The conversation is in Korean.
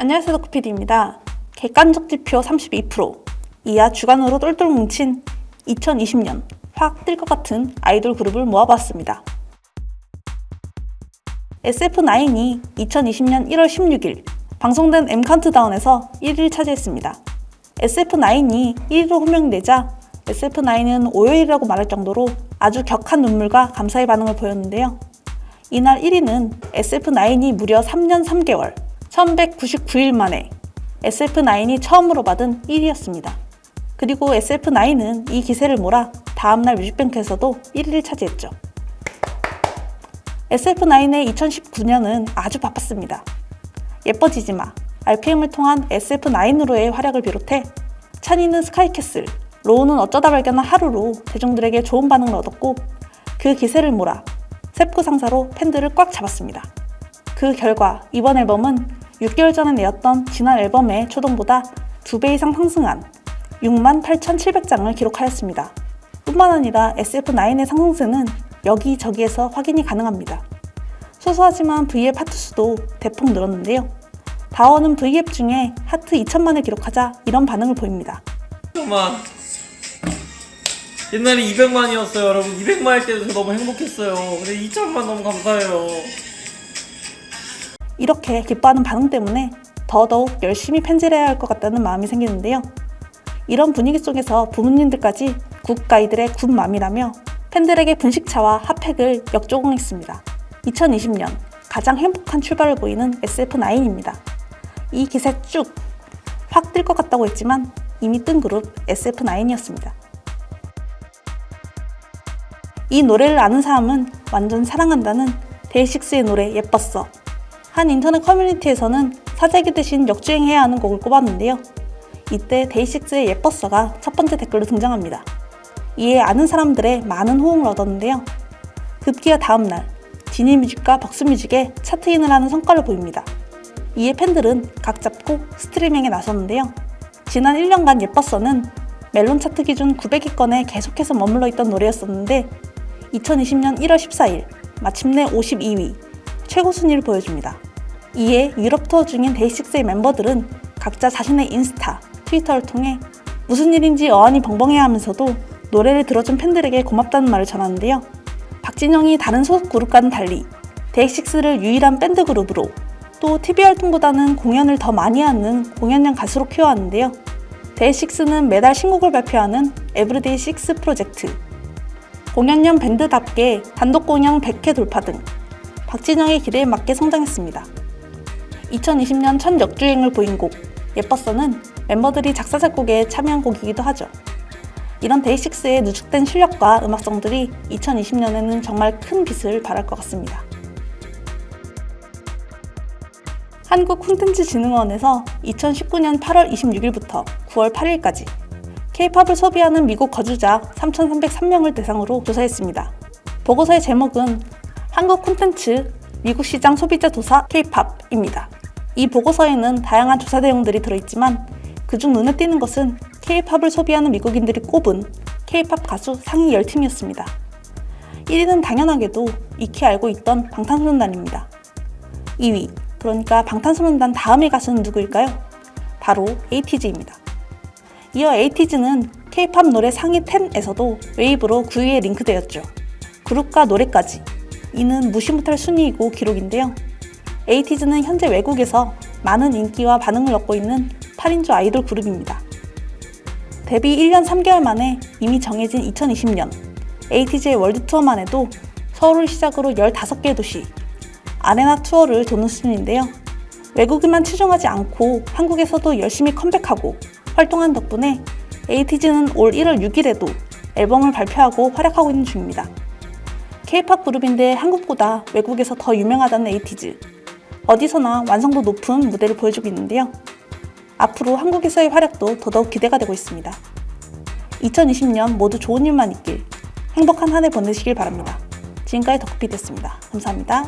안녕하세요 덕피디입니다. 객관적 지표 32% 이하 주간으로 똘똘 뭉친 2020년 확 뜰 것 같은 아이돌 그룹을 모아봤습니다. SF9이 2020년 1월 16일 방송된 M 카운트다운에서 1위를 차지했습니다. SF9이 1위로 호명되자 SF9은 오열이라고 말할 정도로 아주 격한 눈물과 감사의 반응을 보였는데요. 이날 1위는 SF9이 무려 3년 3개월, 1199일 만에 SF9이 처음으로 받은 1위였습니다. 그리고 SF9은 이 기세를 몰아 다음날 뮤직뱅크에서도 1위를 차지했죠. SF9의 2019년은 아주 바빴습니다. 예뻐지지 마, RPM을 통한 SF9으로의 활약을 비롯해 찬이는 스카이캐슬, 로우는 어쩌다 발견한 하루로 대중들에게 좋은 반응을 얻었고 그 기세를 몰아 세프 상사로 팬들을 꽉 잡았습니다. 그 결과 이번 앨범은 6개월 전에 내었던 지난 앨범의 초동보다 2배 이상 상승한 68,700장을 기록하였습니다. 뿐만 아니라 SF9의 상승세는 여기저기에서 확인이 가능합니다. 소소하지만 V앱 하트 수도 대폭 늘었는데요. 다원은 V앱 중에 하트 2천만을 기록하자 이런 반응을 보입니다. 잠깐만 옛날에 200만이었어요 여러분 200만 할 때도 저 너무 행복했어요 근데 2천만 너무 감사해요 이렇게 기뻐하는 반응 때문에 더더욱 열심히 팬질해야 할 것 같다는 마음이 생기는데요. 이런 분위기 속에서 부모님들까지 굿가이들의 굿맘이라며 팬들에게 분식차와 핫팩을 역조공했습니다. 2020년 가장 행복한 출발을 보이는 SF9입니다. 이 기세 쭉 확 뜰 것 같다고 했지만 이미 뜬 그룹 SF9이었습니다. 이 노래를 아는 사람은 완전 사랑한다는 데이식스의 노래 예뻤어. 한 인터넷 커뮤니티에서는 사재기 대신 역주행해야 하는 곡을 꼽았는데요. 이때 데이식스의 예뻤어가 첫 번째 댓글로 등장합니다. 이에 아는 사람들의 많은 호응을 얻었는데요. 급기야 다음날 지니뮤직과 벅스뮤직에 차트인을 하는 성과를 보입니다. 이에 팬들은 각 잡고 스트리밍에 나섰는데요. 지난 1년간 예뻤어는 멜론 차트 기준 900위권에 계속해서 머물러 있던 노래였었는데 2020년 1월 14일 마침내 52위 최고 순위를 보여줍니다. 이에 유럽 투어 중인 데이식스의 멤버들은 각자 자신의 인스타, 트위터를 통해 무슨 일인지 어안이 벙벙해 하면서도 노래를 들어준 팬들에게 고맙다는 말을 전하는데요. 박진영이 다른 소속 그룹과는 달리 데이식스를 유일한 밴드 그룹으로 또 TV 활동보다는 공연을 더 많이 하는 공연량 가수로 키워왔는데요. 데이식스는 매달 신곡을 발표하는 에브리데이 식스 프로젝트, 공연형 밴드답게 단독 공연 100회 돌파 등 박진영의 기대에 맞게 성장했습니다. 2020년 첫 역주행을 보인 곡 예뻤어는 멤버들이 작사 작곡에 참여한 곡이기도 하죠. 이런 데이식스의 누축된 실력과 음악성들이 2020년에는 정말 큰 빛을 발할 것 같습니다. 한국 콘텐츠 진흥원에서 2019년 8월 26일부터 9월 8일까지 K-팝을 소비하는 미국 거주자 3,303명을 대상으로 조사했습니다. 보고서의 제목은 한국 콘텐츠 미국 시장 소비자 조사 K-팝입니다. 이 보고서에는 다양한 조사 내용들이 들어있지만 그중 눈에 띄는 것은 K-팝을 소비하는 미국인들이 꼽은 K-팝 가수 상위 10팀이었습니다. 1위는 당연하게도 익히 알고 있던 방탄소년단입니다. 2위, 그러니까 방탄소년단 다음의 가수는 누구일까요? 바로 에이티즈입니다. 이어 에이티즈는 K-팝 노래 상위 10에서도 웨이브로 9위에 링크되었죠. 그룹과 노래까지. 이는 무시 못할 순위이고 기록인데요. 에이티즈는 현재 외국에서 많은 인기와 반응을 얻고 있는 8인조 아이돌 그룹입니다. 데뷔 1년 3개월 만에 이미 정해진 2020년 에이티즈의 월드 투어만 해도 서울을 시작으로 15개의 도시, 아레나 투어를 도는 수준인데요. 외국인만 치중하지 않고 한국에서도 열심히 컴백하고 활동한 덕분에 에이티즈는 올 1월 6일에도 앨범을 발표하고 활약하고 있는 중입니다. K-팝 그룹인데 한국보다 외국에서 더 유명하다는 에이티즈. 어디서나 완성도 높은 무대를 보여주고 있는데요. 앞으로 한국에서의 활약도 더더욱 기대가 되고 있습니다. 2020년 모두 좋은 일만 있길 행복한 한 해 보내시길 바랍니다. 지금까지 덕비 됐습니다. 감사합니다.